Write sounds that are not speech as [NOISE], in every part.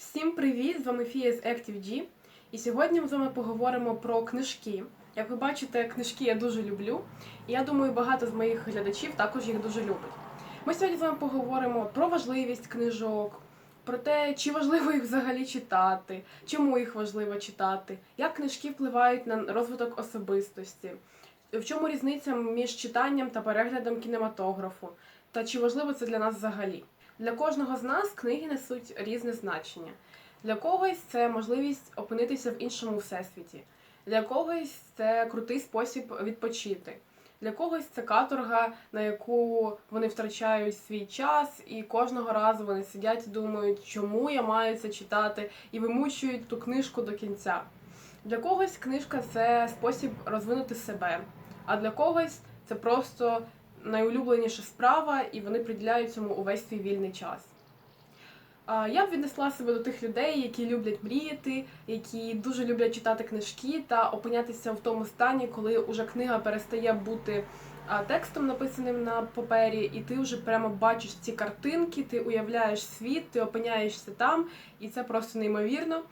Всім привіт! З вами Фія з ActiveG. І сьогодні ми з вами поговоримо про книжки. Як ви бачите, книжки я дуже люблю, і я думаю, багато з моїх глядачів також їх дуже любить. Ми сьогодні з вами поговоримо про важливість книжок, про те, чи важливо їх взагалі читати, чому їх важливо читати, як книжки впливають на розвиток особистості, в чому різниця між читанням та переглядом кінематографу, та чи важливо це для нас взагалі. Для кожного з нас книги несуть різне значення. Для когось це можливість опинитися в іншому всесвіті, для когось це крутий спосіб відпочити. Для когось це каторга, на яку вони втрачають свій час, і кожного разу вони сидять і думають, чому я маю це читати, і вимучують ту книжку до кінця. Для когось книжка це спосіб розвинути себе, а для когось це просто найулюбленіша справа, і вони приділяють цьому увесь свій вільний час. Я б віднесла себе до тих людей, які люблять мріяти, які дуже люблять читати книжки та опинятися в тому стані, коли уже книга перестає бути текстом написаним на папері, і ти вже прямо бачиш ці картинки, ти уявляєш світ, ти опиняєшся там, і це просто неймовірно.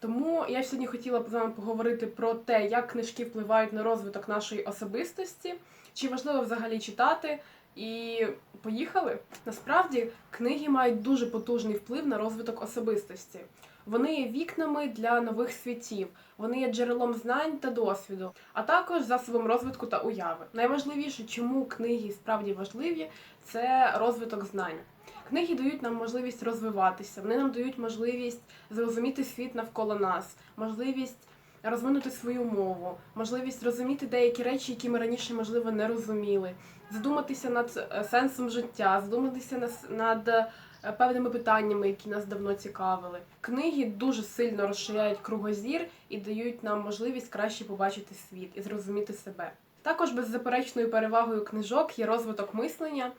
Тому я сьогодні хотіла б з вами поговорити про те, як книжки впливають на розвиток нашої особистості, чи важливо взагалі читати. І поїхали. Насправді книги мають дуже потужний вплив на розвиток особистості. Вони є вікнами для нових світів, вони є джерелом знань та досвіду, а також засобом розвитку та уяви. Найважливіше, чому книги справді важливі, це розвиток знань. Книги дають нам можливість розвиватися, вони нам дають можливість зрозуміти світ навколо нас, можливість розвинути свою мову, можливість розуміти деякі речі, які ми раніше, можливо, не розуміли, задуматися над е, сенсом життя, задуматися над е, певними питаннями, які нас давно цікавили. Книги дуже сильно розширяють кругозір і дають нам можливість краще побачити світ і зрозуміти себе. Також беззаперечною перевагою книжок є розвиток мислення.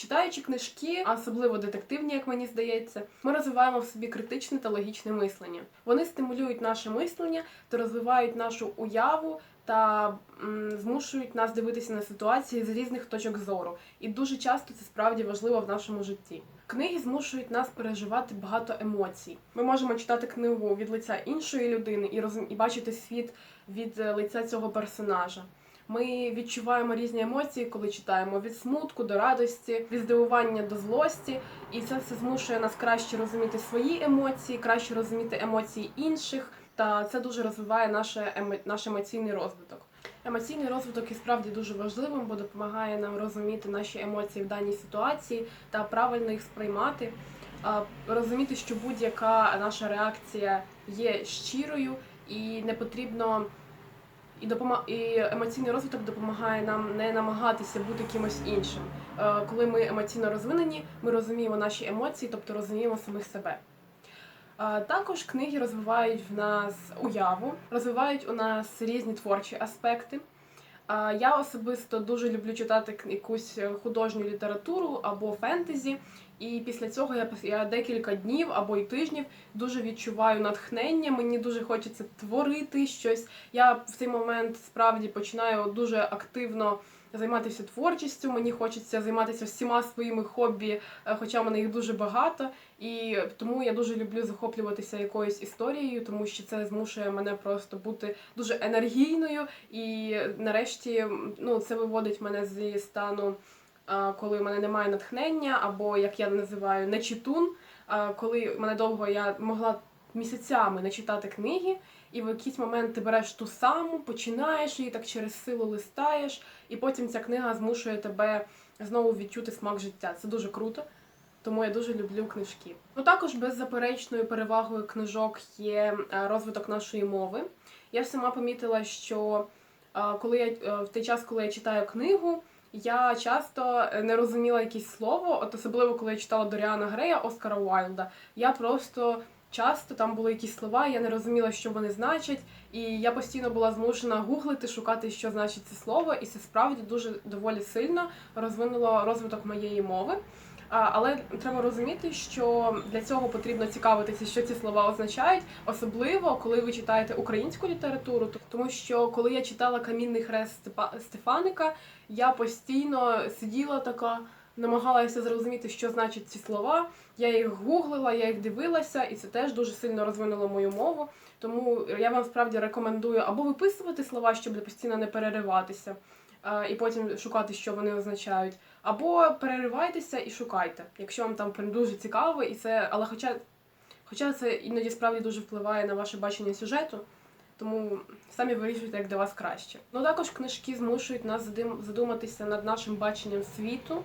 Читаючи книжки, а особливо детективні, як мені здається, ми розвиваємо в собі критичне та логічне мислення. Вони стимулюють наше мислення та розвивають нашу уяву та м, змушують нас дивитися на ситуації з різних точок зору. І дуже часто це справді важливо в нашому житті. Книги змушують нас переживати багато емоцій. Ми можемо читати книгу від лиця іншої людини і розум... і бачити світ від е, лиця цього персонажа. Ми відчуваємо різні емоції, коли читаємо від смутку до радості, від здивування до злості, і це все змушує нас краще розуміти свої емоції, краще розуміти емоції інших. Та це дуже розвиває наше наш емоційний розвиток. Емоційний розвиток є справді дуже важливим, бо допомагає нам розуміти наші емоції в даній ситуації та правильно їх сприймати. Розуміти, що будь-яка наша реакція є щирою і не потрібно і допома... і емоційний розвиток допомагає нам не намагатися бути кимось іншим. Е, Коли ми емоційно розвинені, ми розуміємо наші емоції, тобто розуміємо самих себе. Е, Також книги розвивають в нас уяву, розвивають у нас різні творчі аспекти. Е, Я особисто дуже люблю читати якусь художню літературу або фентезі, і після цього я, я декілька днів або й тижнів дуже відчуваю натхнення. Мені дуже хочеться творити щось. Я в цей момент справді починаю дуже активно займатися творчістю. Мені хочеться займатися всіма своїми хобі, е, хоча в мене їх дуже багато. І тому я дуже люблю захоплюватися якоюсь історією, тому що це змушує мене просто бути дуже енергійною. І нарешті ну, це виводить мене зі стану, коли в мене немає натхнення, або як я називаю нечитун, коли мене довго я могла місяцями не читати книги, і в якийсь момент ти береш ту саму, починаєш її так через силу листаєш, і потім ця книга змушує тебе знову відчути смак життя. Це дуже круто. Тому я дуже люблю книжки. Ну також беззаперечною перевагою книжок є е, розвиток нашої мови. Я сама помітила, що е, коли я е, в той час, коли я читаю книгу, я часто е, не розуміла якесь слово, от особливо коли я читала Доріана Грея Оскара Уайлда. Я просто часто там були якісь слова, я не розуміла, що вони значать, і я постійно була змушена гуглити, шукати, що значить це слово, і це справді дуже доволі сильно розвинуло розвиток моєї мови. Але треба розуміти, що для цього потрібно цікавитися, що ці слова означають, особливо коли ви читаєте українську літературу. Тому що коли я читала камінний хрест Стефаника, я постійно сиділа така. намагалася зрозуміти, що значать ці слова. Я їх гуглила, я їх дивилася, і це теж дуже сильно розвинуло мою мову. Тому я вам справді рекомендую або виписувати слова, щоб постійно не перериватися, і потім шукати, що вони означають, або переривайтеся і шукайте, якщо вам там прям дуже цікаво, і це, але хоча, хоча це іноді справді дуже впливає на ваше бачення сюжету. Тому самі вирішуйте, як для вас краще. Ну також книжки змушують нас задуматися над нашим баченням світу,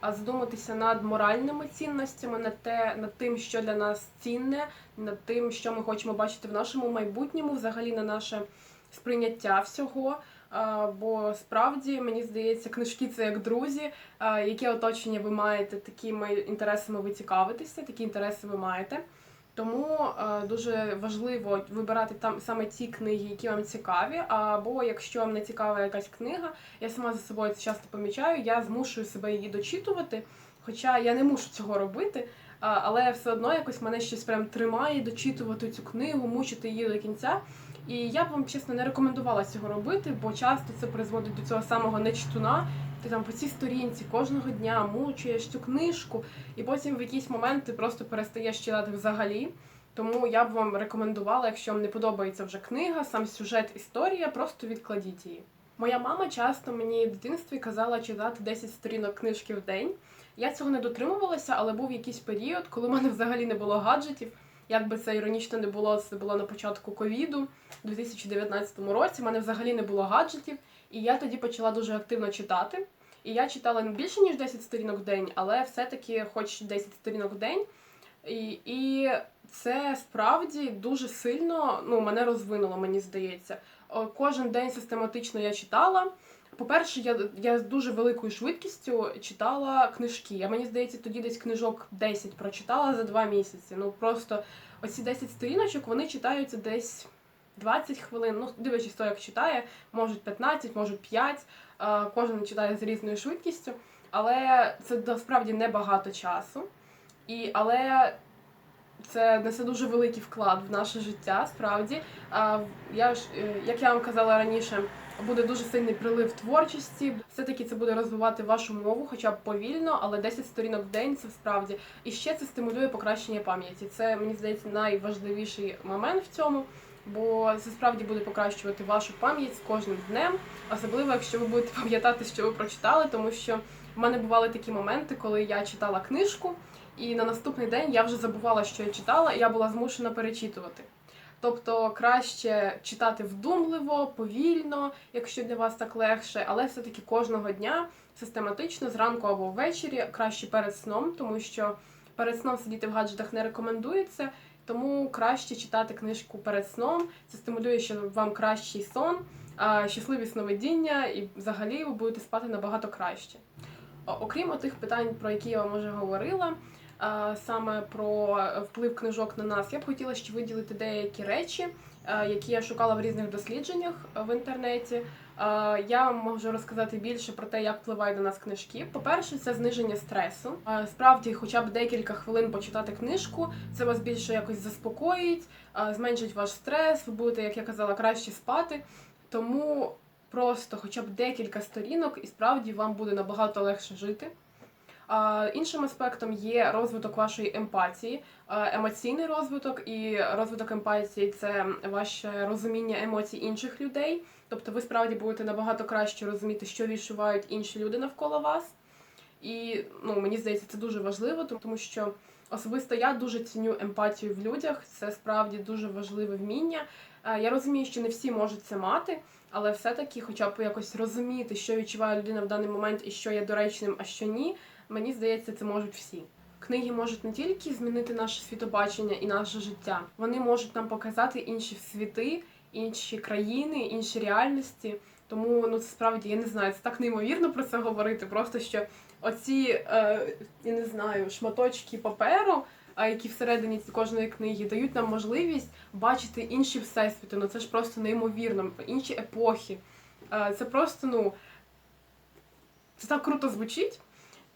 а задуматися над моральними цінностями, над те, над тим, що для нас цінне, над тим, що ми хочемо бачити в нашому майбутньому, взагалі на наше сприйняття всього. Бо справді мені здається, книжки це як друзі, яке оточення ви маєте, такими інтересами ви цікавитеся, такі інтереси ви маєте. Тому дуже важливо вибирати там саме ті книги, які вам цікаві. Або якщо вам не цікава якась книга, я сама за собою це часто помічаю, я змушую себе її дочитувати. Хоча я не мушу цього робити, але все одно якось мене щось прям тримає дочитувати цю книгу, мучити її до кінця. І я б вам чесно не рекомендувала цього робити, бо часто це призводить до цього самого нечитуна. Ти там по цій сторінці кожного дня мучуєш цю книжку, і потім в якийсь момент ти просто перестаєш читати взагалі. Тому я б вам рекомендувала, якщо вам не подобається вже книга, сам сюжет, історія, просто відкладіть її. Моя мама часто мені в дитинстві казала читати 10 сторінок книжки в день. Я цього не дотримувалася, але був якийсь період, коли в мене взагалі не було гаджетів. Як би це іронічно не було, це було на початку ковіду, у 2019 році. в мене взагалі не було гаджетів, і я тоді почала дуже активно читати. І я читала не більше ніж 10 сторінок в день, але все-таки хоч 10 сторінок в день. І, і це справді дуже сильно ну, мене розвинуло, мені здається. Кожен день систематично я читала. По-перше, я, я з дуже великою швидкістю читала книжки. Я мені здається, тоді десь книжок 10 прочитала за два місяці. Ну просто оці 10 сторіночок вони читаються десь 20 хвилин. Ну, дивлячись, хто як читає, можуть 15, можуть 5. Е, Кожен читає з різною швидкістю, але це насправді небагато часу. І, але це несе дуже великий вклад в наше життя, справді. А я ж, е, як я вам казала раніше, буде дуже сильний прилив творчості. Все-таки це буде розвивати вашу мову, хоча б повільно, але 10 сторінок в день це справді. І ще це стимулює покращення пам'яті. Це мені здається найважливіший момент в цьому. Бо це справді буде покращувати вашу пам'ять з кожним днем, особливо якщо ви будете [LAUGHS] пам'ятати, що ви прочитали, тому що в мене бували такі моменти, коли я читала книжку, і на наступний день я вже забувала, що я читала, і я була змушена перечитувати. Тобто краще читати вдумливо, повільно, якщо для вас так легше, але все-таки кожного дня систематично зранку або ввечері, краще перед сном, тому що перед сном сидіти в гаджетах не рекомендується. Тому краще читати книжку перед сном. Це стимулює, що вам кращий сон, щасливі сновидіння, і взагалі ви будете спати набагато краще. Окрім тих питань, про які я вам вже говорила, саме про вплив книжок на нас, я б хотіла ще виділити деякі речі, які я шукала в різних дослідженнях в інтернеті. Я вам можу розказати більше про те, як впливають на нас книжки. По-перше, це зниження стресу. Справді, хоча б декілька хвилин почитати книжку, це вас більше якось заспокоїть, зменшить ваш стрес, ви будете, як я казала, краще спати. Тому просто хоча б декілька сторінок, і справді вам буде набагато легше жити. Іншим аспектом є розвиток вашої емпатії, емоційний розвиток і розвиток емпатії це ваше розуміння емоцій інших людей. Тобто ви справді будете набагато краще розуміти, що відчувають інші люди навколо вас. І ну, мені здається, це дуже важливо, тому- що особисто я дуже ціню емпатію в людях. Це справді дуже важливе вміння. Я розумію, що не всі можуть це мати, але все-таки, хоча б якось розуміти, що відчуває людина в даний момент і що є доречним, а що ні, мені здається, це можуть всі. Книги можуть не тільки змінити наше світобачення і наше життя, вони можуть нам показати інші світи, інші країни, інші реальності. Тому ну це справді я не знаю, це так неймовірно про це говорити. Просто що оці е, я не знаю шматочки паперу, які всередині кожної книги дають нам можливість бачити інші всесвіти. Ну це ж просто неймовірно, інші епохи. Е, це просто ну це так круто звучить.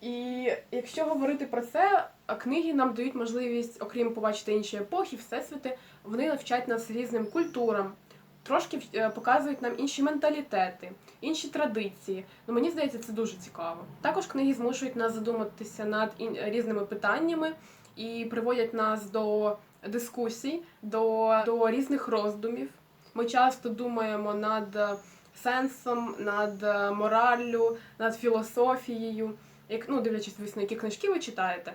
І якщо говорити про це, книги нам дають можливість, окрім побачити інші епохи, всесвіти, вони навчать нас різним культурам, трошки е, показують нам інші менталітети, інші традиції. Ну мені здається, це дуже цікаво. Також книги змушують нас задуматися над різними питаннями і приводять нас до дискусій, до, до різних роздумів. Ми часто думаємо над е, сенсом, над е, мораллю, над філософією, як ну дивлячись, звісно, які книжки ви читаєте.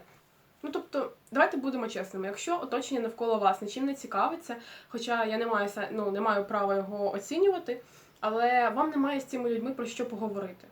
Ну тобто, давайте будемо чесними. Якщо оточення навколо вас нічим не цікавиться, хоча я не маю ну, не маю права його оцінювати, але вам немає з цими людьми про що поговорити.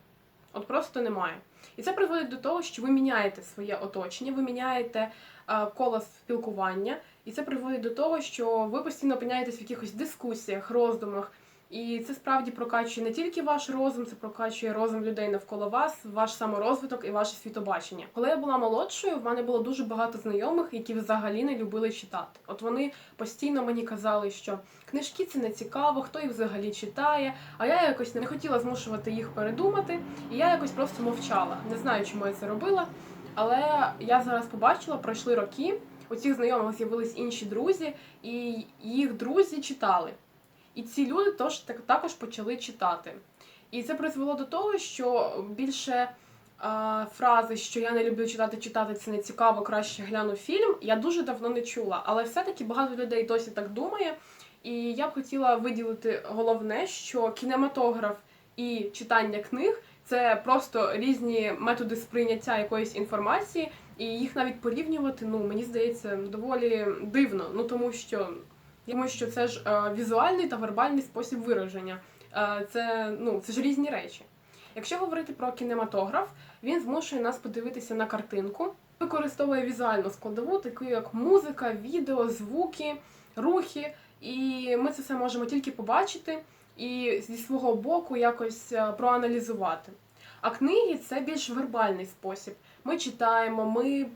От просто немає. І це призводить до того, що ви міняєте своє оточення, ви міняєте е, коло спілкування, і це приводить до того, що ви постійно опиняєтесь в якихось дискусіях, роздумах. І це справді прокачує не тільки ваш розум, це прокачує розум людей навколо вас, ваш саморозвиток і ваше світобачення. Коли я була молодшою, в мене було дуже багато знайомих, які взагалі не любили читати. От вони постійно мені казали, що книжки це не цікаво, хто їх взагалі читає. А я якось не хотіла змушувати їх передумати, і я якось просто мовчала. Не знаю, чому я це робила. Але я зараз побачила, пройшли роки. У цих знайомих з'явились інші друзі, і їх друзі читали. І ці люди тож так також почали читати. І це призвело до того, що більше а, фрази, що я не люблю читати, читати це не цікаво, краще гляну фільм. Я дуже давно не чула. Але все-таки багато людей досі так думає. І я б хотіла виділити головне, що кінематограф і читання книг це просто різні методи сприйняття якоїсь інформації, і їх навіть порівнювати, ну мені здається, доволі дивно. Ну тому що тому що це ж е, візуальний та вербальний спосіб вираження. Е, це, ну, це ж різні речі. Якщо говорити про кінематограф, він змушує нас подивитися на картинку, використовує візуальну складову, таку як музика, відео, звуки, рухи. І ми це все можемо тільки побачити і зі свого боку якось е, проаналізувати. А книги це більш вербальний спосіб. Ми читаємо, ми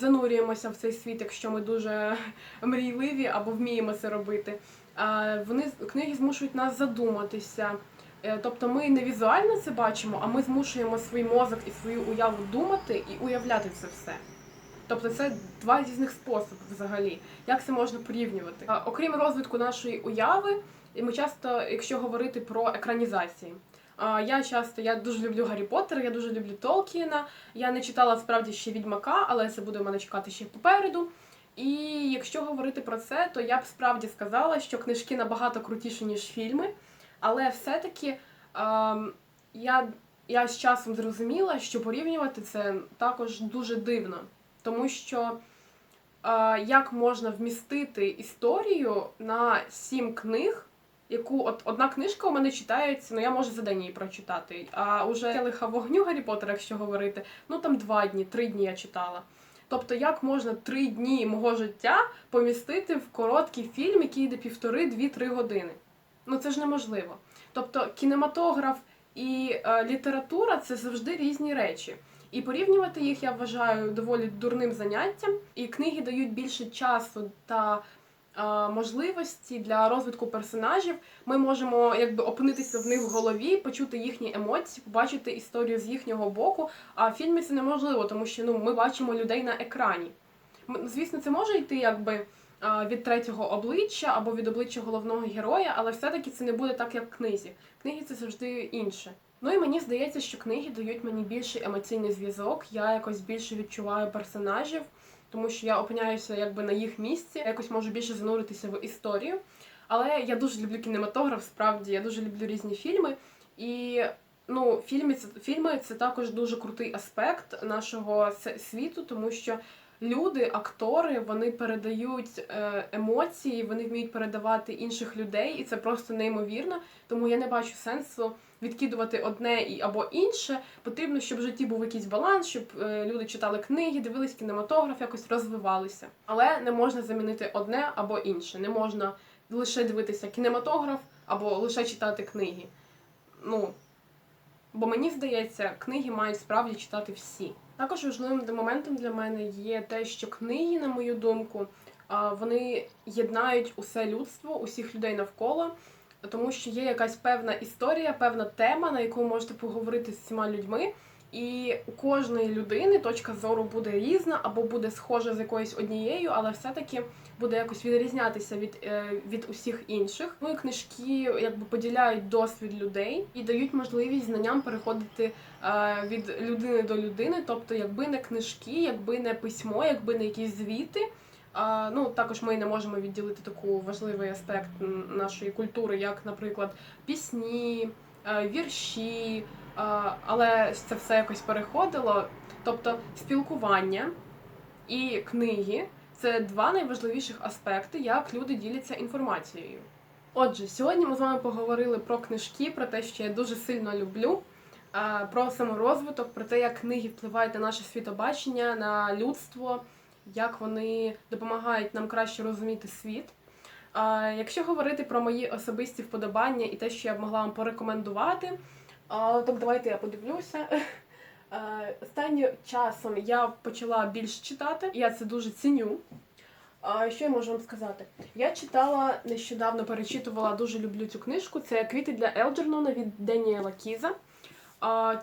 занурюємося в цей світ, якщо ми дуже [LAUGHS] мрійливі або вміємо це робити. Вони книги змушують нас задуматися. Е, Тобто ми не візуально це бачимо, а ми змушуємо свій мозок і свою уяву думати і уявляти це все. Тобто це два різних способи взагалі. Як це можна порівнювати? Окрім розвитку нашої уяви, ми часто, якщо говорити про екранізації. Я часто я дуже люблю Гаррі Поттера, я дуже люблю Толкіна. Я не читала справді ще Відьмака, але це буде в мене чекати ще попереду. І якщо говорити про це, то я б справді сказала, що книжки набагато крутіші, ніж фільми. Але все-таки ем, я, я з часом зрозуміла, що порівнювати це також дуже дивно. Тому що е, як можна вмістити історію на сім книг, яку от одна книжка у мене читається, ну я можу за день її прочитати. А уже лиха вогню Гаррі Поттера, якщо говорити, ну там два дні, три дні я читала. Тобто, як можна три дні мого життя помістити в короткий фільм, який йде півтори-дві-три години? Ну це ж неможливо. Тобто кінематограф і е, література це завжди різні речі. І порівнювати їх я вважаю доволі дурним заняттям. І книги дають більше часу та можливості для розвитку персонажів. Ми можемо якби опинитися в них в голові, почути їхні емоції, побачити історію з їхнього боку. А в фільмі це неможливо, тому що ну ми бачимо людей на екрані. Звісно, це може йти якби від третього обличчя або від обличчя головного героя, але все-таки це не буде так, як в книзі. Книги це завжди інше. Ну і мені здається, що книги дають мені більший емоційний зв'язок. Я якось більше відчуваю персонажів, тому що я опиняюся якби на їх місці, якось можу більше зануритися в історію. Але я дуже люблю кінематограф, справді я дуже люблю різні фільми. І ну, фільми фільми це також дуже крутий аспект нашого світу, тому що люди, актори, вони передають е, емоції, вони вміють передавати інших людей, і це просто неймовірно. Тому я не бачу сенсу відкидувати одне і або інше. Потрібно, щоб в житті був якийсь баланс, щоб е, люди читали книги, дивились кінематограф, якось розвивалися. Але не можна замінити одне або інше. Не можна лише дивитися кінематограф або лише читати книги. Ну, Бо мені здається, книги мають справді читати всі. Також важливим моментом для мене є те, що книги, на мою думку, вони єднають усе людство, усіх людей навколо, тому що є якась певна історія, певна тема, на яку можете поговорити з цими людьми. І у кожної людини точка зору буде різна або буде схожа з якоюсь однією, але все-таки буде якось відрізнятися від, е, від усіх інших. Ну і книжки якби поділяють досвід людей і дають можливість знанням переходити е, від людини до людини. Тобто, якби не книжки, якби не письмо, якби не якісь звіти. А, ну також ми не можемо відділити таку важливий аспект нашої культури, як, наприклад, пісні, е, вірші. Але це все якось переходило. Тобто спілкування і книги це два найважливіших аспекти, як люди діляться інформацією. Отже, сьогодні ми з вами поговорили про книжки, про те, що я дуже сильно люблю, про саморозвиток, про те, як книги впливають на наше світобачення, на людство, як вони допомагають нам краще розуміти світ. Якщо говорити про мої особисті вподобання і те, що я б могла вам порекомендувати, а, так давайте я подивлюся. [LAUGHS] Е, Останнім часом я почала більше читати, я це дуже ціню. А що я можу вам сказати? Я читала нещодавно, перечитувала, дуже люблю цю книжку. Це Квіти для Елджернона від Деніела Кіза.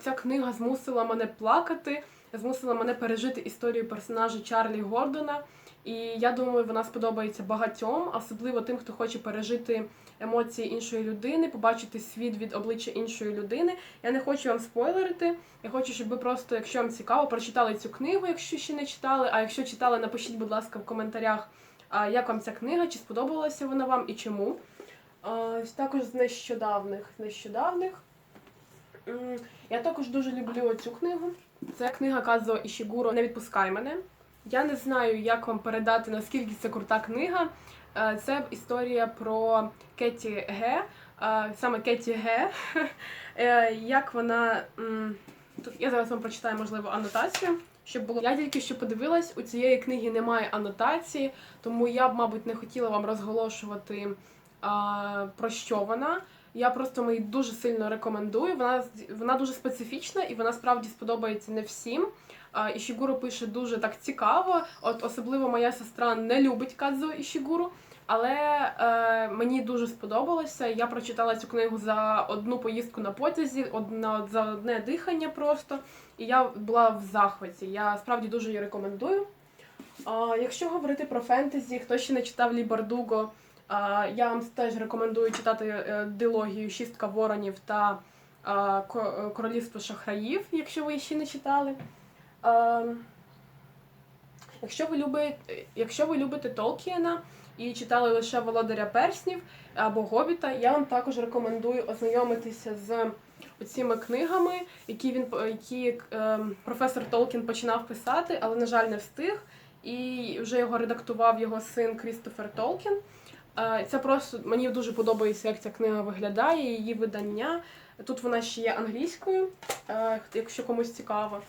Ця книга змусила мене плакати, змусила мене пережити історію персонажа Чарлі Гордона. І я думаю, вона сподобається багатьом, особливо тим, хто хоче пережити емоції іншої людини, побачити світ від обличчя іншої людини. Я не хочу вам спойлерити. Я хочу, щоб ви просто, якщо вам цікаво, прочитали цю книгу, якщо ще не читали. А якщо читали, напишіть, будь ласка, в коментарях, як вам ця книга, чи сподобалася вона вам і чому. Також з нещодавних. нещодавних. Я також дуже люблю цю книгу. Це книга Казо Ішігуро Не відпускай мене. Я не знаю, як вам передати, наскільки це крута книга. Е, Це історія про Кеті Ге, е, саме Кеті Ге. [LAUGHS] Е, Як вона. Тут я зараз вам прочитаю, можливо, анотацію. Щоб було. Я тільки що подивилась, у цієї книги немає анотації, тому я б, мабуть, не хотіла вам розголошувати про що вона. Я просто її дуже сильно рекомендую. Вона вона дуже специфічна і вона справді сподобається не всім. А, Ішігуро пише дуже так цікаво. От особливо моя сестра не любить Кадзо Ішігуру, але е, мені дуже сподобалося. Я прочитала цю книгу за одну поїздку на потязі, одна за одне дихання просто. І я була в захваті. Я справді дуже її рекомендую. А, якщо говорити про фентезі, хто ще не читав Лі Бардуго, я вам теж рекомендую читати е, дилогію Шістка воронів та Королівство шахраїв, якщо ви ще не читали. Якщо ви любите, якщо ви любите Толкіена і читали лише Володаря перснів або Гобіта, я вам також рекомендую ознайомитися з цими книгами, які він які е, професор Толкін починав писати, але на жаль не встиг. І вже його редактував його син Крістофер Толкін. Е, Це просто мені дуже подобається, як ця книга виглядає, її видання. Тут вона ще є англійською, е, якщо комусь цікаво.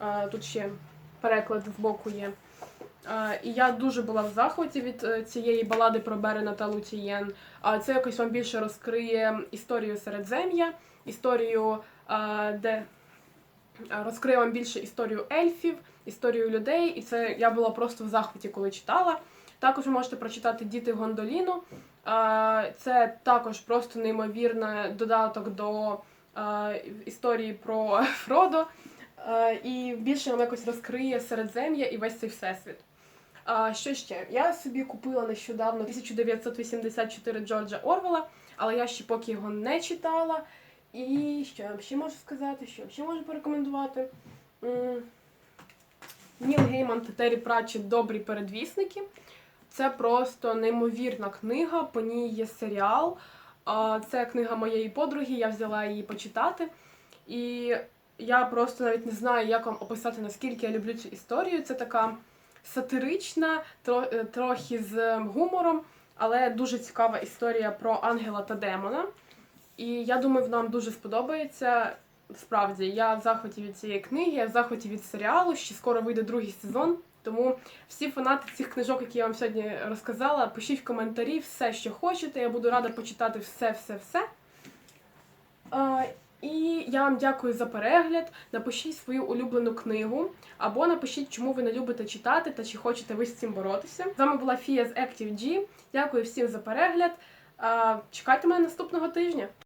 Е, Тут ще переклад з боку є. І я дуже була в захваті від цієї балади про Берена та Лутієн. Це якось вам більше розкриє історію Середзем'я, історію, де розкриє вам більше історію ельфів, історію людей. І це я була просто в захваті, коли читала. Також ви можете прочитати Діти Гондоліну. Це також просто неймовірний додаток до історії про [LAUGHS] Фродо. І більше вам якось розкриє Середзем'я і весь цей всесвіт. А, що ще? Я собі купила нещодавно 1984 Джорджа Орвела, але я ще поки його не читала. І що я вам ще можу сказати? Що я ще можу порекомендувати? Ніл Гейман та Террі Пратчет Добрі передвісники. Це просто неймовірна книга, по ній є серіал. Це книга моєї подруги, я взяла її почитати. І я просто навіть не знаю, як вам описати, наскільки я люблю цю історію. Це така сатирична, е, трохи з гумором, але дуже цікава історія про ангела та демона. І я думаю, вам дуже сподобається. Справді, я в захваті від цієї книги, я в захваті від серіалу. Ще скоро вийде другий сезон. Тому всі фанати цих книжок, які я вам сьогодні розказала, пишіть в коментарі все, що хочете. Я буду рада почитати все, все, все. А, і я вам дякую за перегляд. Напишіть свою улюблену книгу, або напишіть, чому ви не любите читати та чи хочете ви з цим боротися. З вами була Фія з Active G. Дякую всім за перегляд. Чекайте мене наступного тижня.